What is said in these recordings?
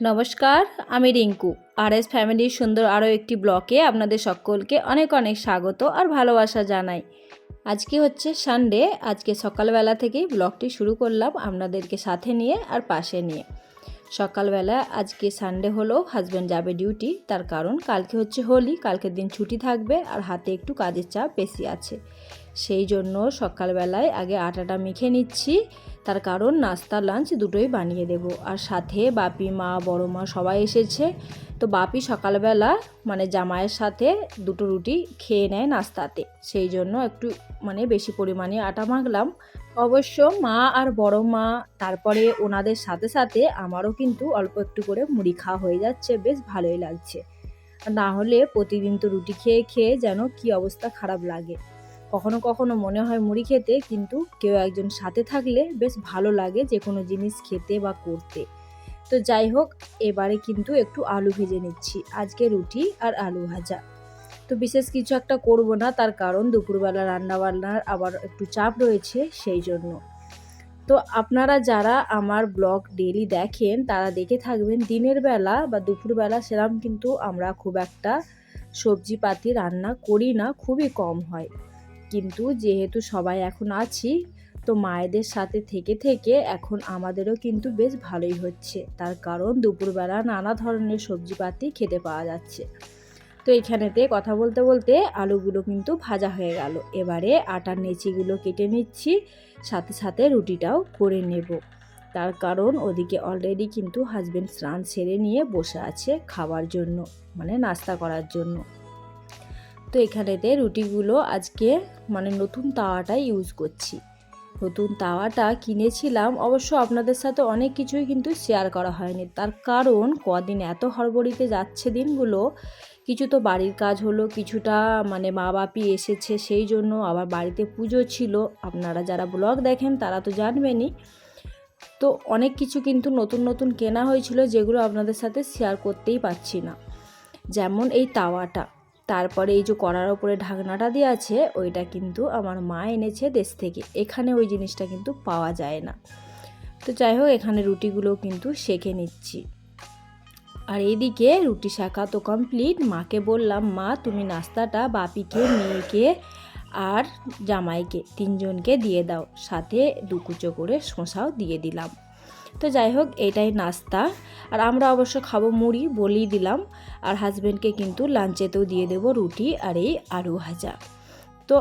নমস্কার, আমি রিঙ্কু। আর এস ফ্যামিলির সুন্দর আরও একটি ব্লকে আপনাদের সকলকে অনেক অনেক স্বাগত আর ভালোবাসা জানাই। আজকে হচ্ছে সানডে আজকে সকালবেলা থেকেই ব্লগটি শুরু করলাম আপনাদেরকে সাথে নিয়ে আর পাশে নিয়ে। সকালবেলা আজকে সানডে হলো হাজব্যান্ড যাবে ডিউটি তার কারণ কালকে হচ্ছে হোলি, কালকের দিন ছুটি থাকবে আর হাতে একটু কাজের চাপ বেশি আছে। সেই জন্য সকালবেলায় আগে আটাটা মেখে নিচ্ছি। তার কারণ নাস্তা লাঞ্চ দুটোই বানিয়ে দেব। আর সাথে বাপি, মা, বড় মা সবাই এসেছে। তো বাপি সকালবেলা মানে জামাইয়ের সাথে দুটো রুটি খেয়ে নেয় নাস্তাতে। সেই জন্য একটু মানে বেশি পরিমাণে আটা মাখলাম। অবশ্য মা আর বড় মা তারপরে ওনাদের সাথে সাথে আমারও কিন্তু অল্প একটু করে মুড়ি খাওয়া হয়ে যাচ্ছে। বেশ ভালোই লাগছে। না হলে প্রতিদিন তো রুটি খেয়ে খেয়ে যেন কি অবস্থা খারাপ লাগে। কখনো কখনো মনে হয় মুড়ি খেতে, কিন্তু কেউ একজন সাথে থাকলে বেশ ভালো লাগে যে কোনো জিনিস খেতে বা করতে। তো যাই হোক, এবারে কিন্তু একটু আলু ভেজে নিচ্ছি। আজকে রুটি আর আলু ভাজা। তো বিশেষ কিছু একটা করব না, তার কারণ দুপুরবেলা রান্নাবান্নার আবার একটু চাপ রয়েছে সেই জন্য। তো আপনারা যারা আমার ব্লগ ডেলি দেখেন, তারা দেখে থাকবেন দিনের বেলা বা দুপুরবেলা সেরকম কিন্তু আমরা খুব একটা সবজি পাতি রান্না করি না, খুবই কম হয়। কিন্তু যেহেতু সবাই এখন আছি, তো মায়েদের সাথে থেকে থেকে এখন আমাদেরও কিন্তু বেশ ভালোই হচ্ছে। তার কারণ দুপুরবেলা নানা ধরনের সবজিপাতি খেতে পাওয়া যাচ্ছে। তো এখানেতে কথা বলতে বলতে আলুগুলো কিন্তু ভাজা হয়ে গেল। এবারে আটার নেচিগুলো কেটে নিচ্ছি, সাথে সাথে রুটিটাও করে নেব। তার কারণ ওদিকে অলরেডি কিন্তু হাজব্যান্ড স্নান সেরে নিয়ে বসে আছে খাওয়ার জন্য মানে নাস্তা করার জন্য। তো এখানেতে রুটিগুলো আজকে মানে নতুন তাওয়াটা ইউজ করছি। নতুন তাওয়াটা কিনেছিলাম, অবশ্য আপনাদের সাথে অনেক কিছুই কিন্তু শেয়ার করা হয়নি। তার কারণ কদিন এত হড়বড়িতে যাচ্ছে দিনগুলো, কিছু তো বাড়ির কাজ হলো, কিছুটা মানে মা বাপি এসেছে, সেই জন্য আবার বাড়িতে পুজো ছিল। আপনারা যারা ব্লগ দেখেন তারা তো জানবেনই। তো অনেক কিছু কিন্তু নতুন নতুন কেনা হয়েছিল, যেগুলো আপনাদের সাথে শেয়ার করতেই পারছি না। যেমন এই তাওয়াটা। তারপরে এই যে কড়ার ওপরে ঢাকনাটা দিয়ে আছে, ওইটা কিন্তু আমার মা এনেছে দেশ থেকে। এখানে ওই জিনিসটা কিন্তু পাওয়া যায় না। তো যাই হোক, এখানে রুটিগুলো কিন্তু সেঁকে নিচ্ছি। আর এইদিকে রুটি শাখা তো কমপ্লিট মাকে বললাম, মা, তুমি নাস্তাটা বাপিকে, মেয়েকে আর জামাইকে তিনজনকে দিয়ে দাও। সাথে দুকুচো করে শশাও দিয়ে দিলাম। তো যাই হোক, এটাই নাস্তা। আর আমরা অবশ্য খাব মুড়ি বলেই দিলাম। আর হাজব্যান্ডকে কিন্তু লাঞ্চেতেও দিয়ে দেবো রুটি আর এই আলু ভাজা। তো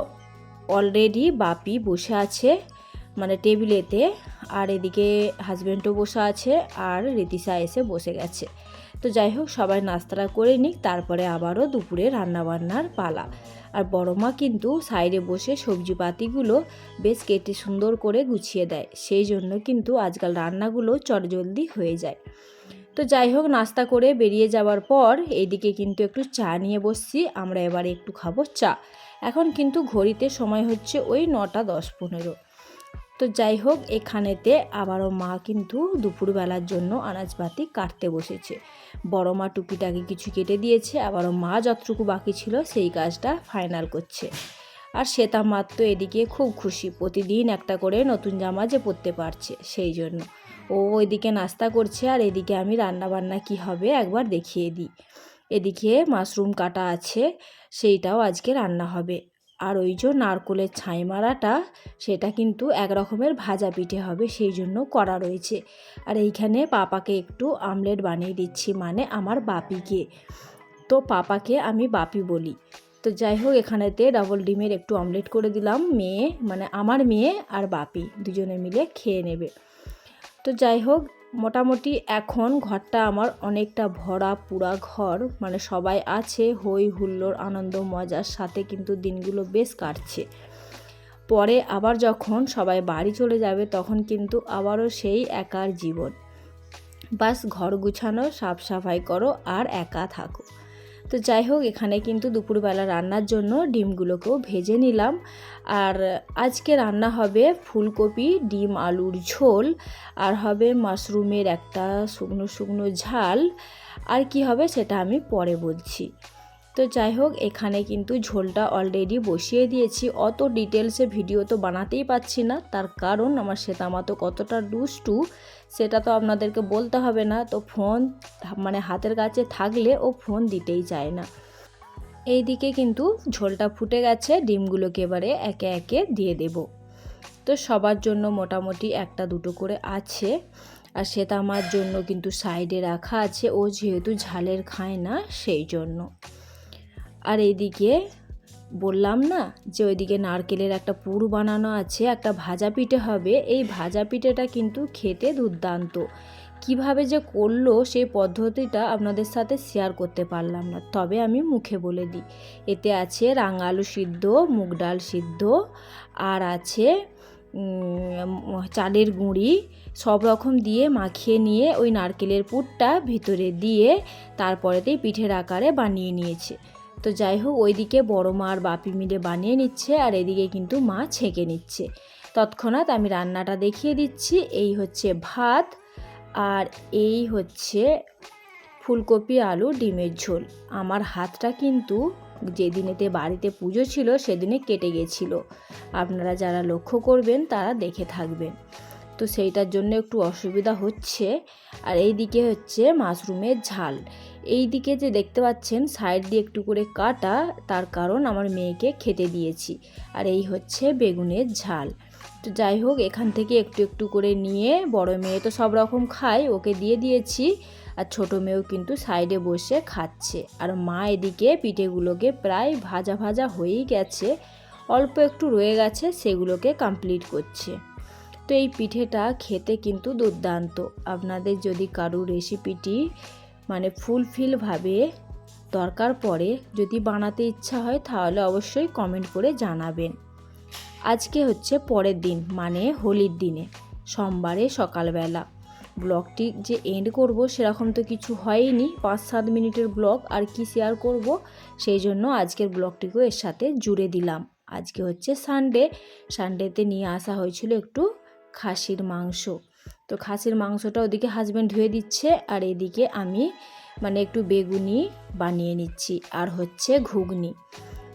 অলরেডি বাপি বসে আছে মানে টেবিলেতে আর এদিকে হাজব্যান্ডও বসে আছে, আর রীতিশা এসে বসে গেছে। তো যাই হোক, সবাই নাস্তাটা করে নিক, তারপরে আবারও দুপুরে রান্নাবান্নার পালা। আর বড় মা কিন্তু সাইডে বসে সবজি পাতিগুলো বেশ কেটে সুন্দর করে গুছিয়ে দেয়। সেই জন্য কিন্তু আজকাল রান্নাগুলো চটজলদি হয়ে যায়। তো যাই হোক, নাস্তা করে বেরিয়ে যাওয়ার পর এইদিকে কিন্তু একটু চা নিয়ে বসছি, আমরা এবারে একটু খাব চা। এখন কিন্তু ঘড়িতে সময় হচ্ছে ওই নটা দশ পনেরো। তো যাই হোক, এখানেতে আবারও মা কিন্তু দুপুরবেলার জন্য আনাজপাতি কাটতে বসেছে। বড় মা টুকিটাকি কিছু কেটে দিয়েছে, আবারও মা যতটুকু বাকি ছিল সেই কাজটা ফাইনাল করছে। আর শ্বেতা মাত্র এদিকে খুব খুশি, প্রতিদিন একটা করে নতুন জামা যে পরতে পারছে সেই জন্য। ও ওইদিকে নাস্তা করছে আর এদিকে আমি রান্না বান্না কি হবে একবার দেখিয়ে দিই। এদিকে মাশরুম কাটা আছে, সেইটাও আজকে রান্না হবে। আর ওই যে নারকোলের ছাই মারাটা, সেটা কিন্তু এক রকমের ভাজা পিঠে হবে, সেই জন্য করা রয়েছে। আর এইখানে পাপাকে একটু আমলেট বানিয়ে দিচ্ছি মানে আমার বাপিকে। তো পাপাকে আমি বাপি বলি। তো যাই হোক, এখানেতে ডাবল ডিমের একটু অমলেট করে দিলাম, মেয়ে মানে আমার মেয়ে আর বাপি, দুজনে মিলে খেয়ে নেবে। তো যাই হোক মোটামুটি এখন ঘরটা আমার অনেকটা ভরা পুরা ঘর। মানে সবাই আছে, হই হুল্লোর আনন্দ, মজার সাথে কিন্তু দিনগুলো বেশ কাটছে। পরে আবার যখন সবাই বাড়ি চলে যাবে তখন কিন্তু আবারও সেই একার জীবন। বাস ঘর গুছানো, সাফ সাফাই করো আর একা থাকো। তো যাই হোক, এখানে কিন্তু দুপুরবেলা রান্নার জন্য ডিমগুলোকেও ভেজে নিলাম। আর আজকে রান্না হবে ফুলকপি, ডিম, আলুর ঝোল, আর হবে মাশরুমের একটা শুকনো শুকনো ঝাল। আর কি হবে সেটা আমি পরে বলছি। তো যাই হোক, এখানে কিন্তু ঝোলটা অলরেডি বসিয়ে দিয়েছি। অত ডিটেলসে ভিডিও তো বানাতেই পাচ্ছি না। তার কারণ আমার শ্বেতামা তো কতটা দুষ্টু, সেটা তো আপনাদেরকে বলতে হবে না। তো ফোন মানে হাতের কাছে থাকলে ও ফোন দিতেই চায় না। এই দিকে কিন্তু ঝোলটা ফুটে গেছে। ডিমগুলোকে এবারে একে একে দিয়ে দেব। তো সবার জন্য মোটামুটি একটা দুটো করে আছে। আর আমার জন্য কিন্তু সাইডে রাখা আছে। ও যেহেতু ঝালের খায় না, সেই জন্য। আর এইদিকে বললাম না যে ওইদিকে নারকেলের একটা পুর বানানো আছে, একটা ভাজা পিঠে হবে। এই ভাজা পিঠেটা কিন্তু খেতে দুর্দান্ত। কীভাবে যে করল সেই পদ্ধতিটা আপনাদের সাথে শেয়ার করতে পারলাম না, তবে আমি মুখে বলে দিই। এতে আছে রাঙা আলু সিদ্ধ, মুগ ডাল সিদ্ধ, আর আছে চালের গুঁড়ি, সব রকম দিয়ে মাখিয়ে নিয়ে ওই নারকেলের পুরটা ভিতরে দিয়ে তারপরেতেই পিঠের আকারে বানিয়ে নিয়েছে। তো যাই হোক, ওইদিকে বড় মা আর বাপি মিলে বানিয়ে নিচ্ছে আর এদিকে কিন্তু মা ছেঁকে নিচ্ছে। তৎক্ষণাৎ আমি রান্নাটা দেখিয়ে দিচ্ছি। এই হচ্ছে ভাত আর এই হচ্ছে ফুলকপি, আলু, ডিমের ঝোল। আমার হাতটা কিন্তু যেদিনেতে বাড়িতে পুজো ছিল সেদিনে কেটে গেছিল। আপনারা যারা লক্ষ্য করবেন তারা দেখে থাকবেন। তো সেইটার জন্য একটু অসুবিধা হচ্ছে। আর এই দিকে হচ্ছে মাশরুমের ঝাল। এই দিকে যে দেখতে পাচ্ছেন, সাইড দিয়ে একটু করে কাটা, তার কারণ আমার মেয়েকে খেতে দিয়েছি। আর এই হচ্ছে বেগুনের ঝাল। তো যাই হোক, এখান থেকে একটু একটু করে নিয়ে, বড় মেয়ে তো সব রকম খায়, ওকে দিয়ে দিয়েছি। আর ছোটো মেয়েও কিন্তু সাইডে বসে খাচ্ছে। আর মা এদিকে পিঠেগুলোকে প্রায় ভাজা ভাজা হয়েই গেছে। অল্প একটু রয়ে গেছে, সেগুলোকে কমপ্লিট করছে। তো এই পিঠেটা খেতে কিন্তু দুর্দান্ত। আপনাদের যদি কারও রেসিপিটি মানে ফুলফিলভাবে দরকার পড়ে, যদি বানাতে ইচ্ছা হয়, তাহলে অবশ্যই কমেন্ট করে জানাবেন। আজকে হচ্ছে পরের দিন মানে হোলির দিনে, সোমবারে সকালবেলা। ব্লগটি যে এন্ড করব সেরকম তো কিছু হয়নি পাঁচ সাত মিনিটের ব্লগ, আর কি শেয়ার করব সেই জন্য আজকের ব্লগটিকেও এর সাথে জুড়ে দিলাম। আজকে হচ্ছে সানডে সানডেতে নিয়ে আসা হয়েছিল একটু খাসির মাংস। তো খাসির মাংসটা ওদিকে হাজব্যান্ড ধুয়ে দিচ্ছে আর এদিকে আমি মানে একটু বেগুনি বানিয়ে নিচ্ছি আর হচ্ছে ঘুগনি।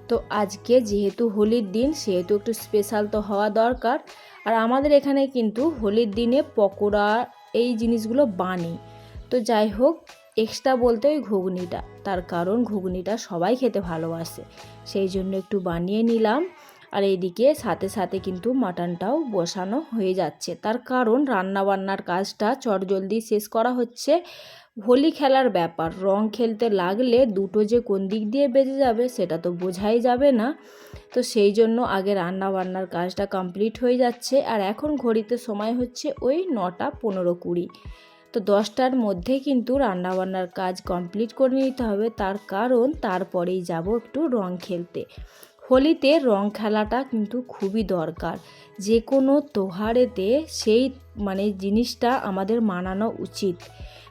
তো আজকে যেহেতু হোলির দিন, সেহেতু একটু স্পেশাল তো হওয়া দরকার। আর আমাদের এখানে কিন্তু হোলির দিনে পকোড়া এই জিনিসগুলো বানে তো যাই হোক এক্সট্রা বলতে ওই ঘুগনিটা। তার কারণ ঘুগনিটা সবাই খেতে ভালোবাসে। সেই জন্য একটু বানিয়ে নিলাম। আর এইদিকে সাথে সাথে কিন্তু মাটনটাও বসানো হয়ে যাচ্ছে। তার কারণ রান্না বান্নার কাজটা চটজলদি শেষ করা হচ্ছে। হোলি খেলার ব্যাপার, রং খেলতে লাগলে দুটো যে কোন দিক দিয়ে বেজে যাবে সেটা তো বোঝাই যাবে না। তো সেই জন্য আগে রান্না বান্নার কাজটা কমপ্লিট হয়ে যাচ্ছে আর এখন ঘড়িতে সময় হচ্ছে ওই নটা পনেরো কুড়ি। তো দশটার মধ্যে কিন্তু রান্নাবান্নার কাজ কমপ্লিট করে নিতে হবে। তার কারণ তারপরেই যাব একটু রং খেলতে। হোলিতে রং খেলাটা কিন্তু খুবই দরকার। যে কোনো তোহারেতে সেই মানে জিনিসটা আমাদের মানানো উচিত।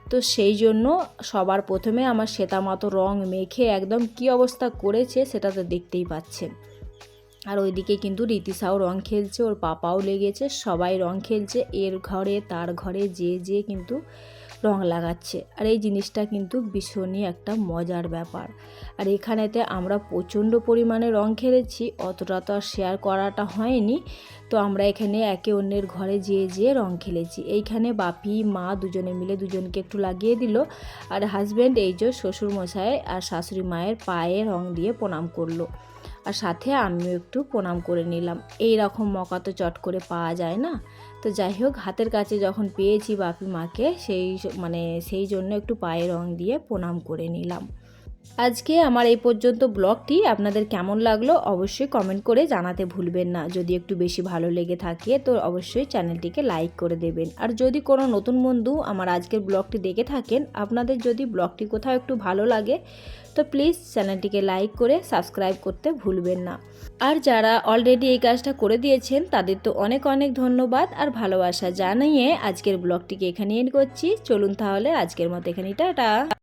তো সেই জন্য সবার প্রথমে আমার শ্বেতামাতো রং মেখে একদম কি অবস্থা করেছে সেটা তো দেখতেই পাচ্ছেন। আর ওইদিকে কিন্তু রীতিশাও রং খেলছে, ওর পাপাও লেগেছে, সবাই রং খেলছে, এর ঘরে, তার ঘরে, যে যে কিন্তু রং লাগাচ্ছে। আর এই জিনিসটা কিন্তু ভীষণই একটা মজার ব্যাপার। আর এখানেতে আমরা প্রচণ্ড পরিমাণে রং খেলেছি, অতটা তো আর শেয়ার করাটা হয়নি। তো আমরা এখানে একে অন্যের ঘরে যেয়ে যেয়ে রং খেলেছি। এইখানে বাপি, মা দুজনে মিলে দুজনকে একটু লাগিয়ে দিল। আর হাজব্যান্ড এই যে শ্বশুর মশাই আর শাশুড়ি মায়ের পায়ে রং দিয়ে প্রণাম করল। আর সাথে আমিও একটু প্রণাম করে নিলাম। এই রকম মকা তো চট করে পাওয়া যায় না? তো যাই হোক, হাতের কাছে যখন পেয়েছি বাপি মাকে, সেই মানে সেই জন্য একটু পায়ে রং দিয়ে প্রণাম করে নিলাম। আজকে আমার এই পর্যন্ত ব্লগটি আপনাদের কেমন লাগল অবশ্যই কমেন্ট করে জানাতে ভুলবেন না। যদি একটু বেশি ভালো লেগে থাকে তো অবশ্যই চ্যানেলটিকে লাইক করে দেবেন। আর যদি কোনো নতুন বন্ধু আমার আজকের ব্লগটি দেখে থাকেন, আপনাদের যদি ব্লগটি কোথাও একটু ভালো লাগে, তো প্লিজ চ্যানেলটিকে লাইক করে সাবস্ক্রাইব করতে ভুলবেন না। আর যারা অলরেডি এই কাজটা করে দিয়েছেন, তাদের তো অনেক অনেক ধন্যবাদ আর ভালোবাসা জানিয়ে আজকের ব্লগটিকে এখানে এন্ড করছি। চলুন তাহলে আজকের মতো এখানে টাটা!